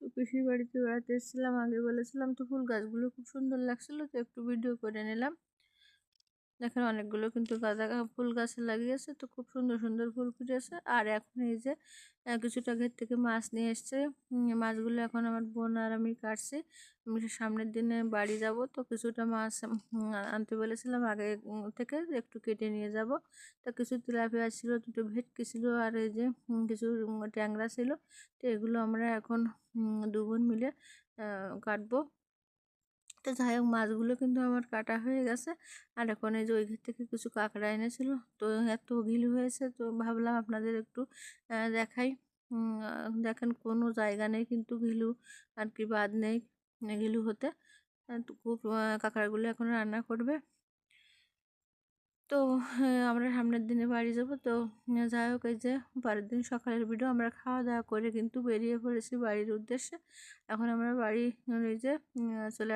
তো পিসির বাড়িতে বেড়াতে এসেছিলাম, আগে বলেছিলাম তো ফুল গাছগুলো খুব সুন্দর লাগছিল, তো একটু ভিডিও করে নিলাম। দেখেন অনেকগুলো কিন্তু গাঁদা ফুল গাছ লাগিয়েছে তো খুব সুন্দর সুন্দর ফুল ফুটেছে। আর এখন এই যে কিছুটা ঘের থেকে মাছ নিয়ে এসছে। মাছগুলো এখন আমার বোন আর আমি কাটছি। আমি সামনের দিনে বাড়ি যাব, তো কিছুটা মাছ আনতে বলেছিলাম আগে থেকে একটু কেটে নিয়ে যাব। তো কিছু তেলাপিয়া ছিল, দুটো ভেটকি ছিল, আর এই যে কিছু ট্যাংরা ছিল। তো এগুলো আমরা এখন দু বোন মিলে কাটবো। তো যাই হোক, মাছগুলো কিন্তু আমার কাটা হয়ে গেছে। আর এখন এই যে ওই ঘর থেকে কিছু কাঁকড়া এনেছিল, তো এত ঘিলু হয়েছে, তো ভাবলাম আপনাদের একটু দেখাই। দেখেন কোনো জায়গা নেই কিন্তু ঘিলু আর কি বাদ নেই ঘিলু হতে। খুব কাঁকড়াগুলো এখন রান্না করবে। তো আমরা সামনের দিনে বাড়ি যাব, তো যাই হোক, এই যে পরের দিন সকালের ভিডিও আমরা খাওয়া দাওয়া করে কিন্তু বেরিয়ে পড়েছি বাড়ির উদ্দেশ্যে। এখন আমরা বাড়ি, এই যে চলে